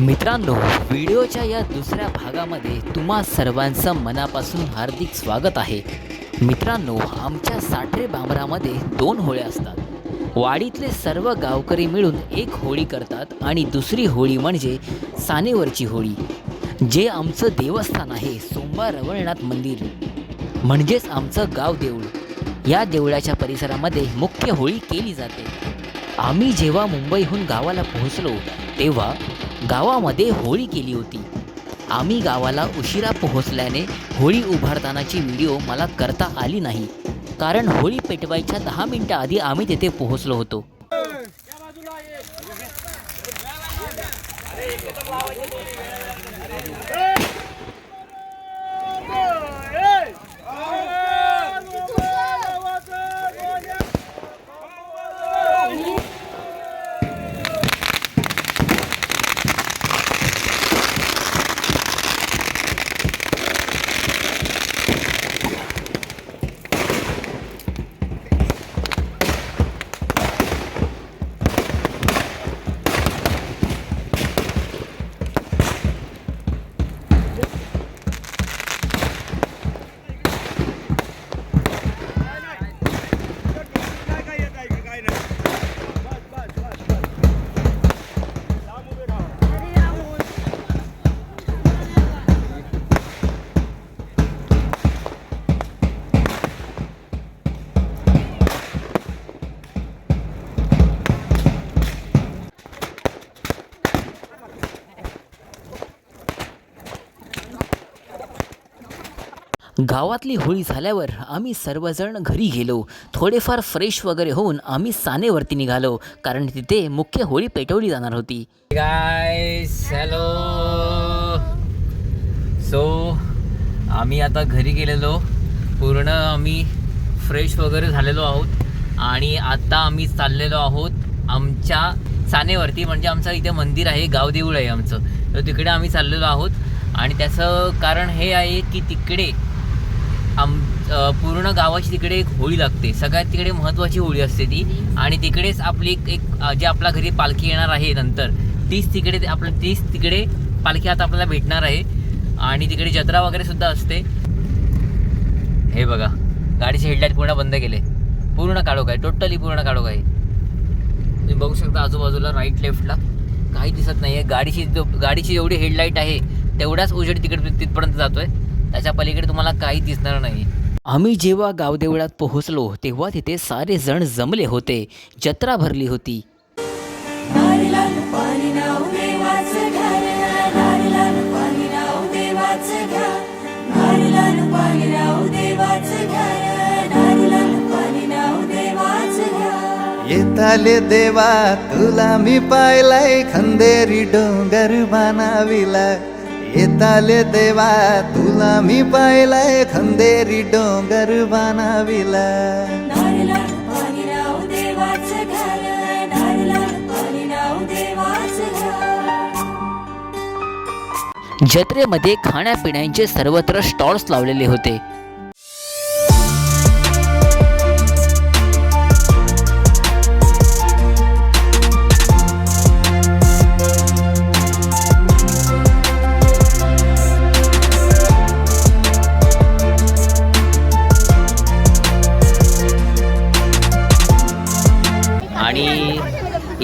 मित्रांनो व्हिडिओच्या या दुसऱ्या भागामध्ये तुम्हा सर्वांचं मनापासून हार्दिक स्वागत आहे. मित्रांनो आमच्या साठरे बांबरामध्ये दोन होळ्या असतात. वाडीतले सर्व गावकरी मिळून एक होळी करतात आणि दुसरी होळी म्हणजे सानेवरची होळी जे आमचं देवस्थान आहे सोमवार रवळनाथ मंदिर. म्हणजेच आमचं गाव देऊळ. या देवळाच्या परिसरामध्ये मुख्य होळी केली जाते. आम्ही जेव्हा मुंबईहून गावाला पोहोचलो तेव्हा गावामध्ये होळी केली होती. आम्ही गावाला उशिरा पोहोचल्याने होळी उभारतानाची व्हिडिओ मला करता आली नाही. कारण होळी पेटवायच्या दहा मिनिटं आधी आम्ही तेथे पोहोचलो होतो. गावातली होळी झाल्यावर आम्ही सर्वजण घरी गेलो. थोडेफार फ्रेश वगैरे होऊन आम्ही सानेवरती निघालो कारण तिथे मुख्य होळी पेटवली जाणार होती. गायस हॅलो सो आम्ही आता घरी गेलेलो. पूर्ण आम्ही फ्रेश वगैरे झालेलो आहोत आणि आता आम्ही चाललेलो आहोत आमच्या सानेवरती म्हणजे आमचं इथे मंदिर आहे गावदेऊळ आहे आमचं. तर तिकडे आम्ही चाललेलो आहोत. आणि त्याचं कारण हे आहे की तिकडे आम पूर्ण गावाची तिकडे एक होळी लागते. सगळ्यात तिकडे महत्त्वाची होळी असते ती. आणि तिकडेच आपली एक एक जे आपल्या घरी पालखी येणार आहे नंतर तीच तिकडे आपलं तीच तिकडे पालखी आता आपल्याला भेटणार आहे. आणि तिकडे जत्रा वगैरे सुद्धा असते. हे बघा गाडीचे हेडलाईट पूर्ण बंद केले. पूर्ण काढोक आहे टोटली पूर्ण काढोक आहे. तुम्ही बघू शकता आजूबाजूला राईट लेफ्टला काही दिसत नाही आहे गाडीची जो गाडीची जेवढी हेडलाईट आहे तेवढाच उजेड तिकडे तिथपर्यंत जातो आहे त्याच्या पलीकडे तुम्हाला काही दिसणार नाही. आम्ही जेव्हा गावदेवळात पोहोचलो तेव्हा तिथे सारे जण जमले होते जत्रा भरली होती. येताले देवा तुला मी पाहिलाय खंदेरी डोंगर बनाविला येताले देवा तुला मी पाहिलाय खंदेरी डोंगर बनाविला नारीलाल पाणी नाव देवाचं घर नारीलाल पाणी नाव देवाचं घर. जत्रेमध्ये खाण्यापिण्याचे सर्वत्र स्टॉल्स लावलेले होते.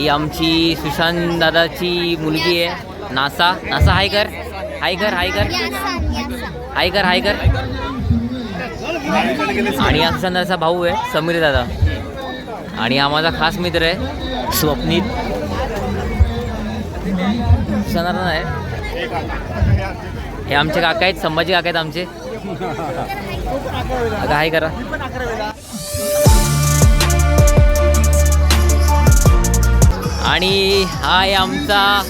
ही आमची सुशांत दादाची मुलगी आहे. नासा. नासा हाय कर. हाय कर हाय कर. हाय कर हाय कर. आणि हा सुशांत दादाचा भाऊ आहे समीर दादा. आणि हा माझा खास मित्र आहे स्वप्नीत सुशांत दादा आहे हे आमचे काका आहेत संभाजी काका आहेत आमचे. हाय करा. आणि हा आहे आमचा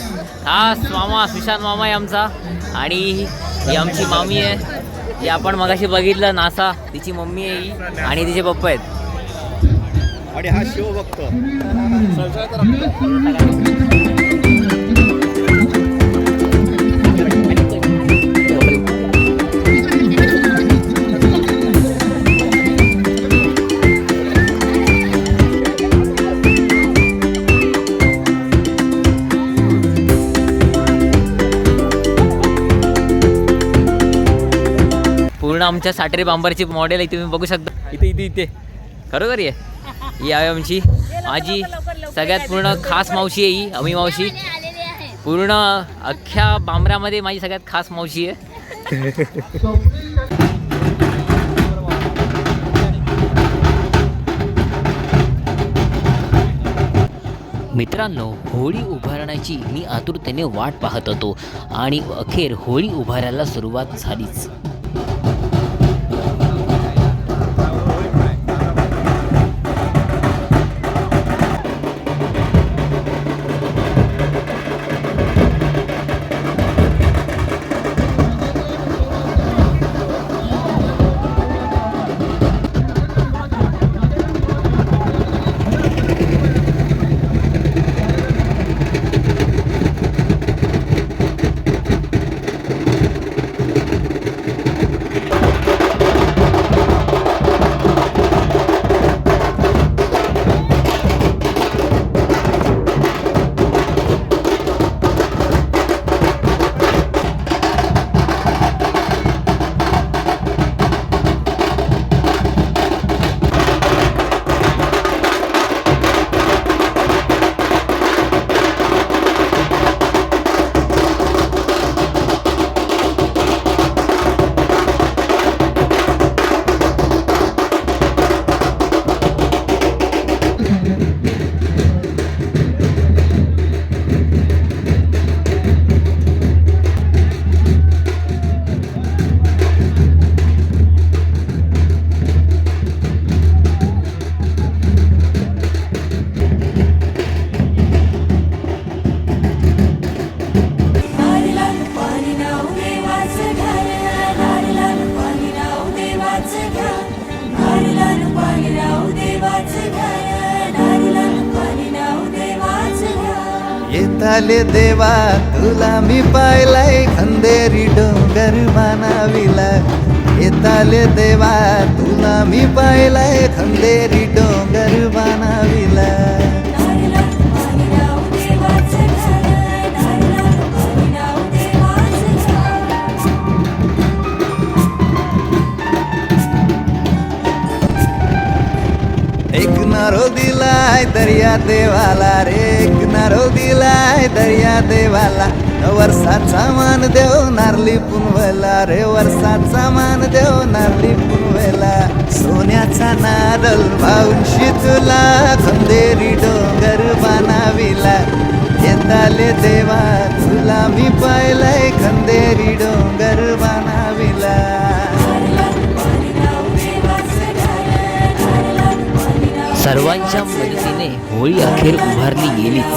खास मामा सुशांत मामा आहे आमचा. आणि ही आमची मामी आहे. ही आपण मगाशी बघितलं नासा तिची मम्मी आहे ही आणि तिचे पप्पा आहेत. आणि हा शिव भक्त. आमच्या साटरे बांबरची मॉडेल आहे तुम्ही बघू शकता. इथे इथे इथे. खरोखर आहे ही आहे आमची माझी सगळ्यात पूर्ण खास मावशी आहे ही अमी मावशी. पूर्ण अख्ख्या बांबऱ्यामध्ये माझी सगळ्यात खास मावशी आहे. मित्रांनो होळी उभारण्याची मी आतुरतेने वाट पाहत होतो आणि अखेर होळी उभारायला सुरुवात झालीच. येताले देवा तुला मी पाहिलाय खंदेरी डोंगर मानाविला. येताले देवा तुला मी पाहिलाय खंदेरी डोंगर मानाविला. एक नारो दिलाय दर्या देवाला रे. एक नारो दिलाय दर्या देवाला. वर्षाचा मान देव नारली पुनवला रे वर्षाचा मान देव नारली पुनवला सोन्याचा नारल भाऊंशी तुला खंदेरी डोंगर बानाविला. येताले देवा तुला मी पाहिलंय खंदेरी डोंगर बा सर्वांच्या मदतीने होळी अखेर उभारली गेलीच.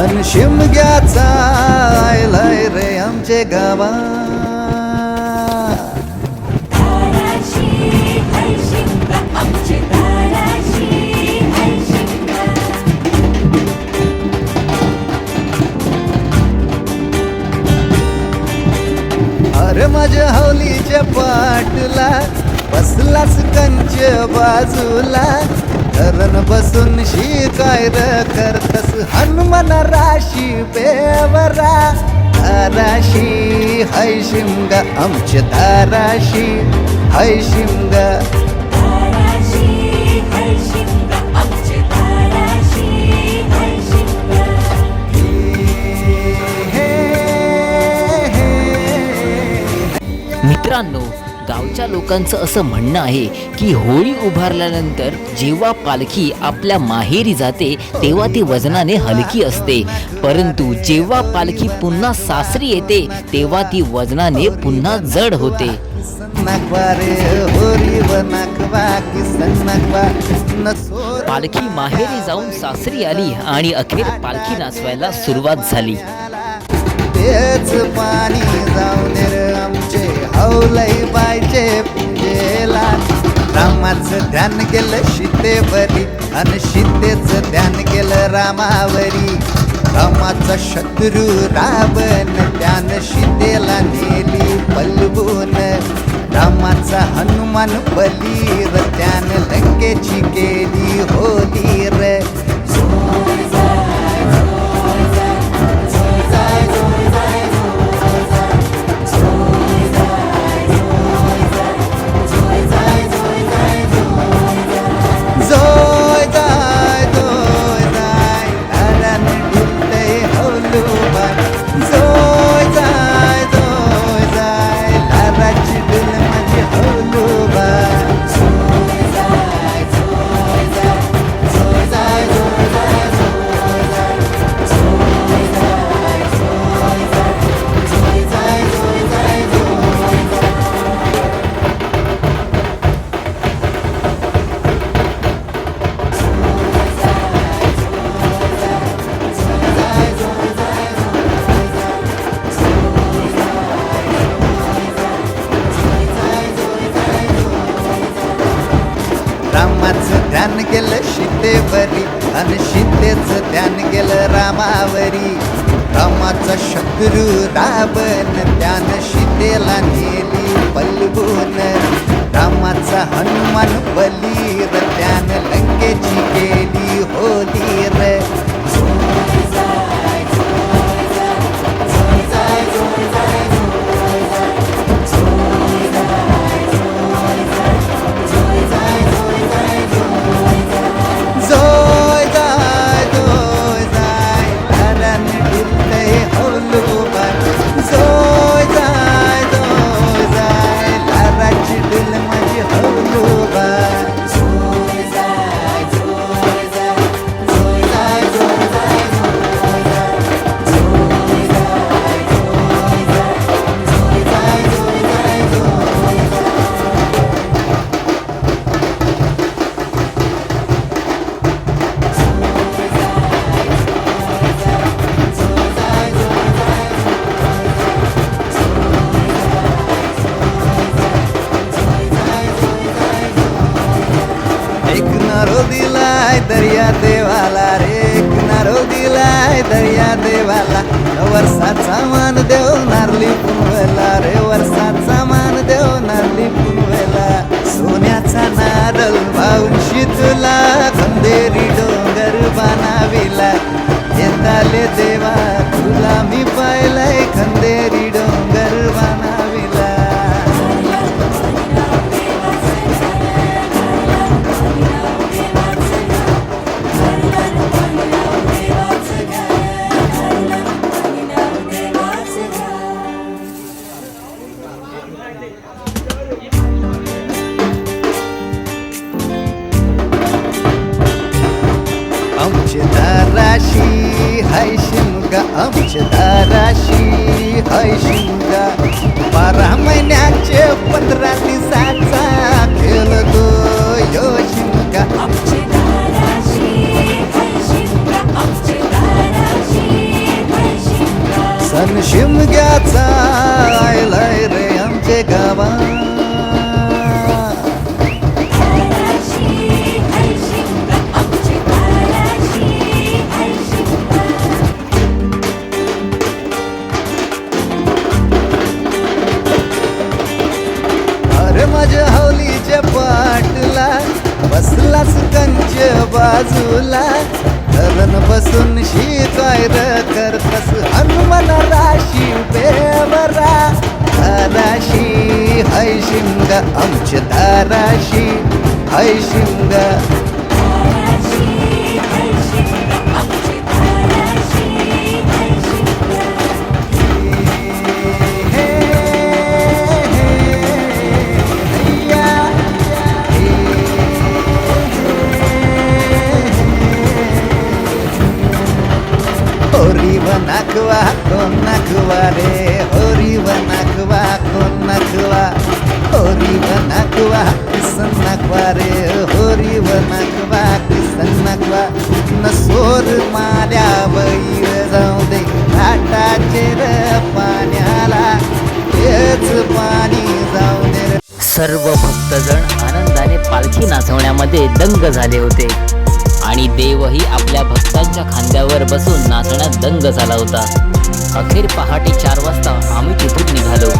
सण शिमग्याचा आयलाय रे आमचे गावा. अरे माझ्या हवलीच्या पाटला बसलाच कंच बाजूला. धरण बसून शिकाय र करतस. हनुमान राशी बेवरा धाराशी हाय शिमगा आमच्या धाराशी हाय शिमगा. दाराशी हाय शिमगा आमचे दाराशी. हाय शिमगा. हे, हे, मित्रांनो गावच्या लोकांचं असं म्हणणं आहे की होळी उभारल्यानंतर जेव्हा पालखी आपल्या माहेरी जाते तेव्हा ती वजनाने हलकी असते. परंतु जेव्हा पालखी पुन्हा सासरी येते तेव्हा ती वजनाने पुन्हा जड होते. पालखी माहेरी जाऊन सासरी आली आणि अखेर पालखी नाचवायला सुरुवात झाली. तेच पाणी जाऊन हौलई पाहिजे पूजेला. रामाचं ध्यान केलं शितेवरी आणि सीतेचं ध्यान केलं रामावरी. रामाचा शत्रू रावण ध्यान शितेला नेली पलवून. रामाचा हनुमान बलीर ध्यान लंकेची केली होली ध्यान केलं सीतेवरी आणि शितेच ध्यान केलं रामावरी. रामाचा शत्रू रावण त्यानं शितेला नेली पलवून रामाचा हनुमान बलीर त्यानं लंकेची केली होली. सोन्याचा नारळ भाऊन तुला खंदेरी डोंगर बनाविला. हाय शिमगा आमच्या दाराशी हाय शिमगा बारा महिन्याचे पंधरा दिवसाचा खेळ तो यो शिमगा सण शिमग्याचा आयलाय राशी जायर करतस. हनुमान राशी बेवरा धाराशी हय शिंग आमचे धाराशी. हय शिंग わこんなくわれ檻はなくわこんなくわ檻はなくわくすんなくわれ檻はなくわくすんなくわなそるまりゃばい जाऊ दे घाटाचे र पाण्याला तेच पाणी जाऊ दे सर्व भक्तजण आनंदाने पालखी नाचवण्यामध्ये दंग झाले होते आणि देवही आपल्या भक्तांच्या खांद्यावर बसून नाचण्यात दंग झाला होता. अखेर पहाटे चार वाजता आम्ही तिथून निघालो.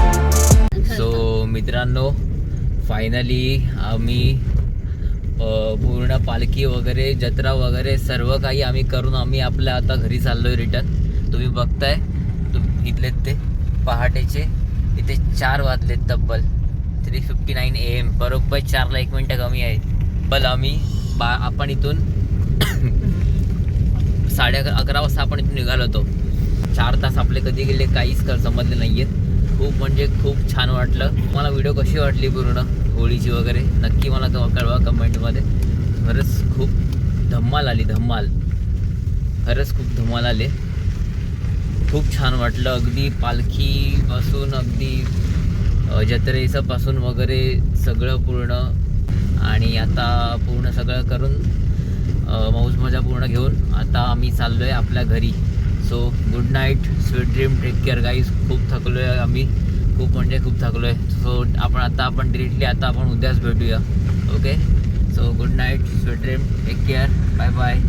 सो मित्रांनो फायनली आम्ही पूर्ण पालखी वगैरे जत्रा वगैरे सर्व काही आम्ही करून आम्ही आपल्या आता घरी चाललोय रिटर्न तुम्ही बघताय तुम इथलेत ते पहाटेचे इथे चार वाजलेत तब्बल. Three fifty nine A M बरोबर चारला एक मिनटं कमी आहे. बल आम्ही बा आपण इथून साडे अकरा अकरा वाजता आपण इथून निघालो होतो. चार तास आपले कधी गेले काहीच कर समजले नाही आहेत खूप म्हणजे खूप छान वाटलं. मला व्हिडिओ कशी वाटली पूर्ण? होळीची वगैरे? नक्की मला तो कळवा कमेंटमध्ये. खरंच खूप धम्माल आली धम्माल. खरंच खूप धमाल आले. खूप छान वाटलं. अगदी पालखीपासून अगदी जत्रेचंपासून जत्रेचं पासून वगैरे सगळं पूर्ण. आणि आता पूर्ण सगळं करून मौज मजा पूर्ण घेऊन आता आम्ही चाललो आहे आपल्या घरी. So good night sweet dream take care guys खूप थकलो आहे आम्ही. खूप म्हणजे खूप थकलो आहे सो आपण आता आपण डिरेक्टली आता आपण उद्याच भेटूया. Okay so good night sweet dream take care bye bye